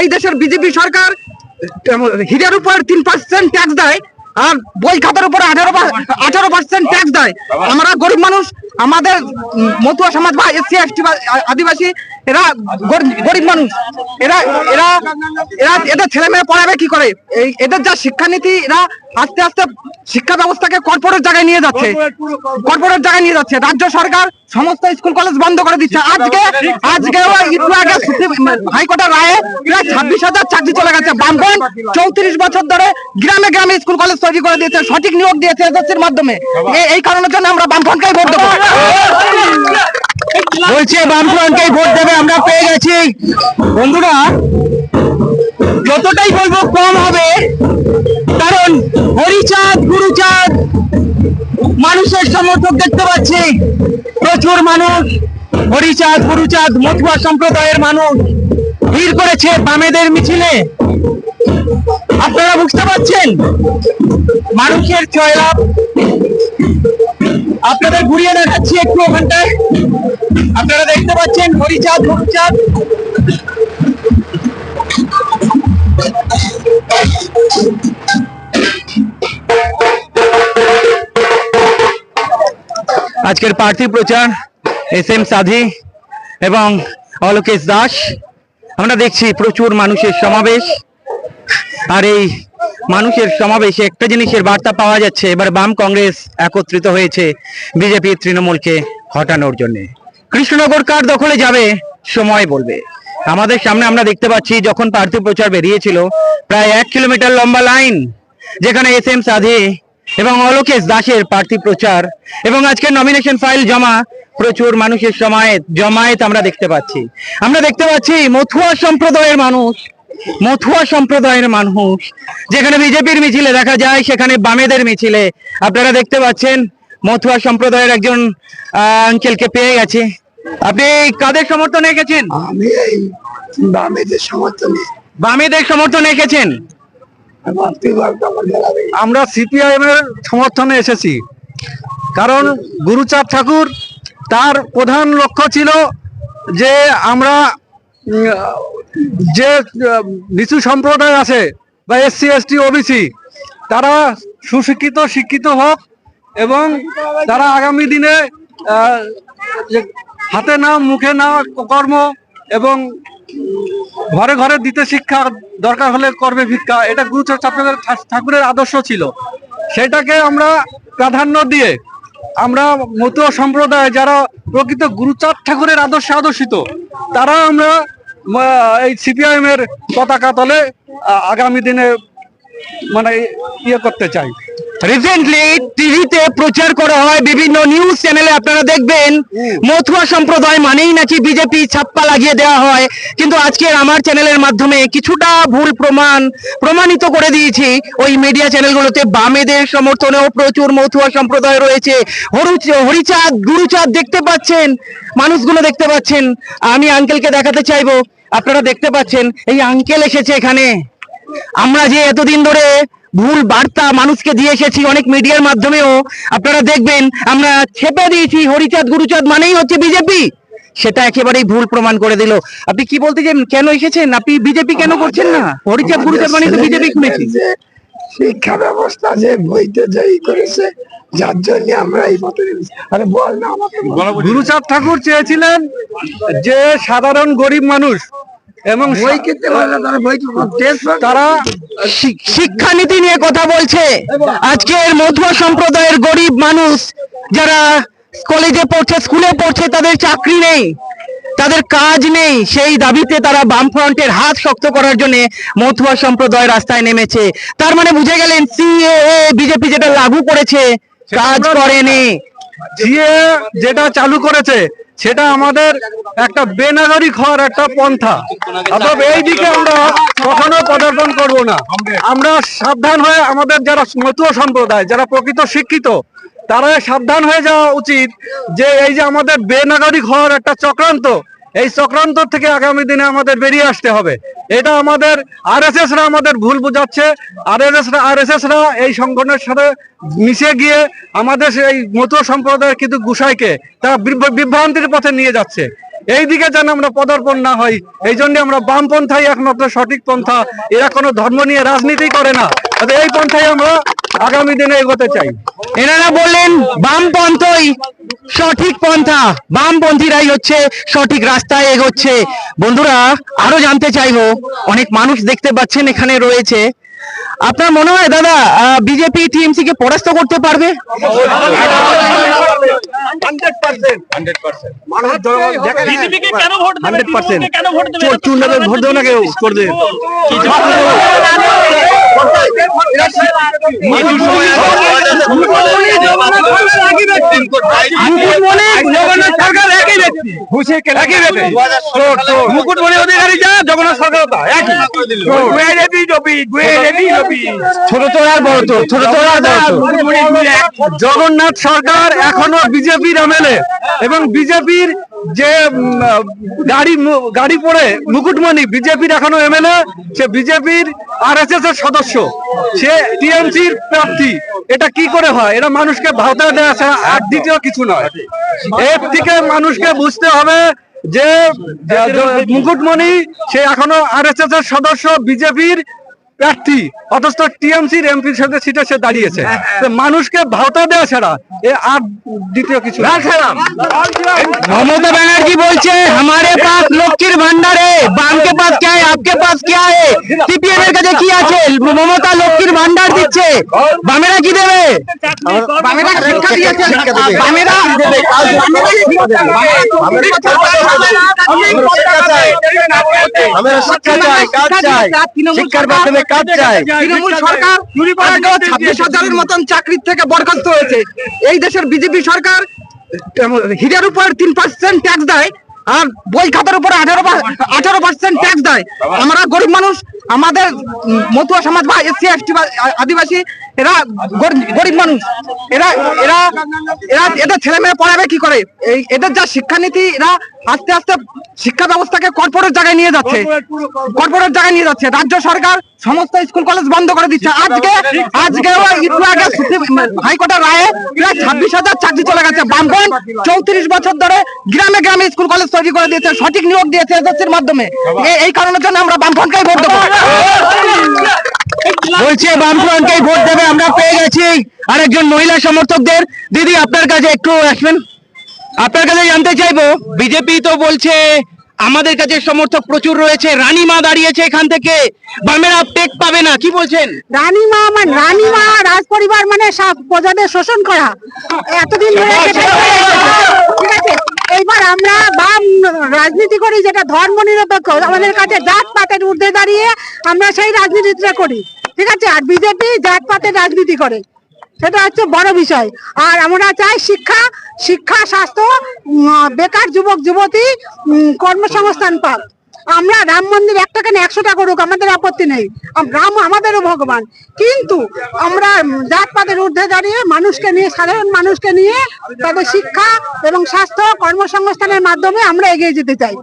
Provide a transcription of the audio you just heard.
এই দেশের বিজেপি সরকার হিরের উপর তিন পার্সেন্ট ট্যাক্স দেয়, আর বই খাতার উপর আঠারো আঠারো পার্সেন্ট ট্যাক্স দেয়। আমরা গরিব মানুষ, আমাদের মতুয়া সমাজ বা এসসি, এসটি আদিবাসী এরা গরিব মানুষ। এরা এরা এরা এদের ছেলে মেয়ে পড়াবে কি করে? এদের যা শিক্ষানীতি, এরা আস্তে আস্তে শিক্ষা ব্যবস্থাকে কর্পোরেট জায়গায় নিয়ে যাচ্ছে। কর্পোরেট জায়গায় নিয়ে যাচ্ছে। রাজ্য সরকার সমস্ত স্কুল, কলেজ বন্ধ করে দিচ্ছে। আজকে আজকে একটু আগে হাইকোর্টের রায়ে প্রায় ছাব্বিশ হাজার চাকরি চলে গেছে। বামপন চৌত্রিশ বছর ধরে গ্রামে গ্রামে স্কুল, কলেজ তৈরি করে দিয়েছে, সঠিক নিয়োগ দিয়েছে এসএসসির মাধ্যমে। এই কারণের জন্য আমরা বামপনকেই ভোট দেবো। বলছে বামফ্রন্টকেই ভোট দেবে, আমরা পেয়ে গেছি। বন্ধুরা, যতটাই বলব কম হবে, কারণ হরিচাঁদ, গুরুচাঁদ মানুষের সমর্থক দেখতে পাচ্ছি। প্রচুর মানুষ, হরিচাঁদ, গুরুচাঁদ মতুয়া সম্প্রদায়ের মানুষ ভিড় করেছে বামেদের মিছিলে। আপনারা বুঝতে পারছেন? মানুষের জয়লাভ। আপনাদের ঘুরিয়ে দেখাচ্ছি একটু ওখানটায়। আপনারা দেখতে পাচ্ছেন হরিচাঁদ হরিচাঁদ আজকের প্রার্থী প্রচার, এস এম সাধি এবং অলোকেশ দাস। আমরা দেখছি প্রচুর মানুষের সমাবেশ। আর এই মানুষের সমাবেশে একটা জিনিসের বার্তা পাওয়া যাচ্ছে। এবার বাম কংগ্রেস একত্রিত হয়েছে বিজেপি তৃণমূলকে হটানোর জন্য। কৃষ্ণনগর কার দখলে যাবে, সময় বলবে। আমাদের সামনে আমরা দেখতে পাচ্ছি, যখন প্রার্থী প্রচার বেরিয়েছিল, প্রায় এক কিলোমিটার লম্বা লাইন, যেখানে এস এম সাধে এবং অলোকেশ দাসের প্রার্থী প্রচার এবং আজকে নমিনেশন ফাইল জমা, প্রচুর মানুষের সমায়েত, জমায়েত আমরা দেখতে পাচ্ছি। আমরা দেখতে পাচ্ছি মথুয়া সম্প্রদায়ের মানুষ মথুয়া সম্প্রদায়ের মানুষ। যেখানে বিজেপির মিছিলে দেখা যায় সেখানে বামেদের মিছিলে। আপনারা দেখতে পাচ্ছেন মথুয়া সম্প্রদায়ের একজন আঙ্কেলকে পেয়ে গেছে। আপনি কাদের সমর্থনে গেছেন আমি বামেদের সমর্থনে। বামেদের সমর্থনে গেছেন ভাবতে পারতাম না। আমরা সিপিআইএম এর সমর্থনে এসেছি। কারণ গুরুচাঁদ ঠাকুর তার প্রধান লক্ষ্য ছিল যে আমরা যে নিচু সম্প্রদায় আছে, বা এসসি এসটি ওবিসি তারা সুশিক্ষিত, শিক্ষিত হোক এবং তারা আগামী দিনে হাতে না মুখে না কর্ম এবং ঘরে ঘরে দিতে শিক্ষা দরকার হলে কর্মে ভিক্ষা, এটা গুরুচাঁদ ঠাকুরের ঠাকুরের আদর্শ ছিল। সেটাকে আমরা প্রাধান্য দিয়ে আমরা মতুয়া সম্প্রদায় যারা প্রকৃত গুরুচাঁদ ঠাকুরের আদর্শে আদর্শিত, তারা আমরা এই সিপিআইএম এর পতাকা তলে আগামী দিনে মানে ইয়ে করতে চাই। রিসেন্টলি টিভিতে প্রচার করা হয় বিভিন্ন নিউজ চ্যানেলে আপনারা দেখবেন মথুয়া সম্প্রদায় মানেই নাকি বিজেপি ছাপ্পা লাগিয়ে দেওয়া হয়। কিন্তু আজকের আমার চ্যানেলের মাধ্যমে কিছুটা ভুল প্রমাণ প্রমাণিত করে দিয়েছি। ওই মিডিয়া চ্যানেলগুলোতে বামেদের সমর্থনেও প্রচুর মথুয়া সম্প্রদায় রয়েছে। হরু- হরিচাঁদ গুরুচাঁদ দেখতে পাচ্ছেন মানুষগুলো দেখতে পাচ্ছেন। আমি আঙ্কেলকে দেখাতে চাইব আপনারা দেখতে পাচ্ছেন এই আঙ্কেল এসেছে এখানে। আমরা যে এতদিন ধরে ভুল বার্তা মানুষকে দিয়ে এসেছি অনেক মিডিয়ার মাধ্যমেও। আপনারা দেখবেন আমরা ছেপে দিয়েছি হরিচাঁদ গুরুচাঁদ মানেই হচ্ছে বিজেপি সেটা একেবারেই ভুল প্রমাণ করে দিল। আপনি কি বলতে চান কেন এসেছেন? আপনি বিজেপি কেন করছেন না? হরিচাঁদ গুরুচাঁদ মানে তো বিজেপি খুলেছি যে শিক্ষা ব্যবস্থা যে বইতে জয়ী করেছে যার জন্য আমরা এই মতো আরে বল না আমাকে গুরুচাঁদ ঠাকুর চেয়েছিলেন যে সাধারণ গরিব মানুষ এবং বই কিনতে পারলে তারা বই তারা শিক্ষানীতি নিয়ে কথা বলছে। আজকের মধুয়া সম্প্রদায়ের গরিব মানুষ যারা কলেজে পড়ছে স্কুলে পড়ছে তাদের চাকরি নেই তাদের কাজ নেই। সেই দাবিতে তারা বামফ্রন্টের হাত শক্ত করার জন্য মথুয়া সম্প্রদায় রাস্তায় নেমেছে। তার মানে বুঝে গেলেন সিএএ বিজেপি যেটা লাগু করেছে কাজ করেনি। যেটা চালু করেছে সেটা আমাদের একটা বেনাগরিক হওয়ার একটা পন্থা। অর্থাৎ এই দিকে আমরা কখনো পদার্পণ করব না। আমরা সাবধান হয়ে আমাদের যারা নতু সম্প্রদায়, যারা প্রকৃত শিক্ষিত, তারা সাবধান হয়ে যাওয়া উচিত যে এই যে আমাদের বেনাগরিক হওয়ার একটা চক্রান্ত এই চক্রান্ত থেকে আগামী দিনে আমাদের বেরিয়ে আসতে হবে। এটা আমাদের আর এস রা আমাদের ভুল বুঝাচ্ছে। আর এস আর এস রা এই সংগঠনের সাথে মিশে গিয়ে আমাদের এই মতো সম্প্রদায়ের কিন্তু গুসাইকে তারা বিভ্রান্তির পথে নিয়ে যাচ্ছে। এই দিকে যেন আমরা পদার্পণ না হই, এই জন্য আমরা বামপন্থাই একমাত্র সঠিক পন্থা। এরা কোনো ধর্ম নিয়ে রাজনীতি করে না। এই পন্থাই আমরা আগামী দিনে এগোতে চাই। এনারা বললেন বামপন্থই সঠিক পন্থা। বামপন্থীরাই হচ্ছে সঠিক রাস্তায় এগোচ্ছে। বন্ধুরা আরও জানতে চাইব অনেক মানুষ দেখতে পাচ্ছেন এখানে রয়েছে। আপনার মনে হয় দাদা বিজেপি টিএমসি কে পরাস্ত করতে পারবে? ভোট দেবে না কেউ চোর দেবে মুকুটমণি অধিকারী যা জগন্নাথ সরকার তা ছোট তোর আর বড় তোর ছোট তোর আর বড় জগন্নাথ সরকার এখনও বিজেপির এমএলএ এবং বিজেপির যে গাড়ি গাড়ি পড়ে মুকুটমণি বিজেপির এখনও এমএলএ সে বিজেপির আর এস এর সদস্য। সে টিএমসির প্রার্থী। এটা কি করে হয়? এটা মানুষকে ভাওতা দেওয়া ছাড়া আর দ্বিতীয় কিছু নয়। এর থেকে মানুষকে বুঝতে হবে যে মুকুটমণি, সে এখনও আর এস এর সদস্য বিজেপির প্রার্থী অথচ টিএমসির এমপির সাথে সিটে সে দাঁড়িয়েছে। হ্যাঁ, হ্যাঁ। মানুষকে ভাওতা দেওয়া ছাড়া এ আর দ্বিতীয় কিছু মমতা ব্যানার্জি বলছে हमारे पास লক্ষ্মীর ভান্ডারে বাম কে পাস क्या है आपके पास সিপিএম এর কাছে কি আছে? মমতা লক্ষ্মীর ভান্ডার দিচ্ছে বামেরা কি দেবে? শিক্ষার মাধ্যমে কাজ চাই তৃণমূল সরকার ছাব্বিশ হাজারের মতন চাকরির থেকে বরখাস্ত হয়েছে। এই দেশের বিজেপি সরকার হিরের উপর তিন পার্সেন্ট ট্যাক্স দেয় আর বই খাতার উপর আঠারো আঠারো পার্সেন্ট ট্যাক্স দেয়। আমরা গরিব মানুষ আমাদের মতুয়া সমাজ বা এসসি, এসটি আদিবাসী, এরা গরিব- মানুষ। এরা এরা এরা এদের ছেলে মেয়ে পড়াবে কি করে? এদের যা শিক্ষানীতি, এরা আস্তে আস্তে শিক্ষা ব্যবস্থাকে কর্পোরেট জায়গায় নিয়ে যাচ্ছে। কর্পোরেট জায়গায় নিয়ে যাচ্ছে। রাজ্য সরকার সমস্ত স্কুল, কলেজ বন্ধ করে দিচ্ছে। আজকে আজকে আগে হাইকোর্টের রায়ে প্রায় ছাব্বিশ হাজার চাকরি চলে গেছে। বামপন চৌত্রিশ বছর ধরে গ্রামে গ্রামে স্কুল, কলেজ তৈরি করে দিয়েছে। সঠিক নিয়োগ দিয়েছে এসএসসির মাধ্যমে। এই কারণের জন্য আমরা বামপনকেই ভোট দেবো। বলছে বামফ্রন্টকেই ভোট দেবে আমরা পেয়ে গেছি। আরেকজন মহিলা সমর্থকদের। দিদি আপনার কাছে একটু আসবেন? আপনার কাছে জানতে চাইব বিজেপি তো বলছে আমাদের কাছে সমর্থক প্রচুর রয়েছে রানীমা দাঁড়িয়েছে এখান থেকে। বামেরা টেক পাবে না কি বলছেন? রানীমা মানে রানীমা রাজ পরিবার মানে সব প্রজাদের শোষণ করা। এতদিন ধরে সেটাই হয়ে এসেছে। ঠিক আছে এইবার আমরা বাম রাজনীতি করি, যেটা ধর্ম নিরপেক্ষ, আমাদের কাছে জাত পাতের ঊর্ধ্বে দাঁড়িয়ে আমরা সেই রাজনীতিটা করি। ঠিক আছে? আর বিজেপি জাত পাতের রাজনীতি করে। সেটা হচ্ছে বড় বিষয়। আর আমরা চাই শিক্ষা শিক্ষা, স্বাস্থ্য বেকার যুবক, যুবতী কর্মসংস্থান পাক। আমরা রাম মন্দির একটা কেন টাকা করুক, আমাদের আপত্তি নেই। রাম আমাদেরও ভগবান। কিন্তু আমরা জাতপাতের ঊর্ধ্বে দাঁড়িয়ে মানুষকে নিয়ে, সাধারণ মানুষকে নিয়ে তাদের শিক্ষা এবং স্বাস্থ্য কর্মসংস্থানের মাধ্যমে আমরা এগিয়ে যেতে চাই।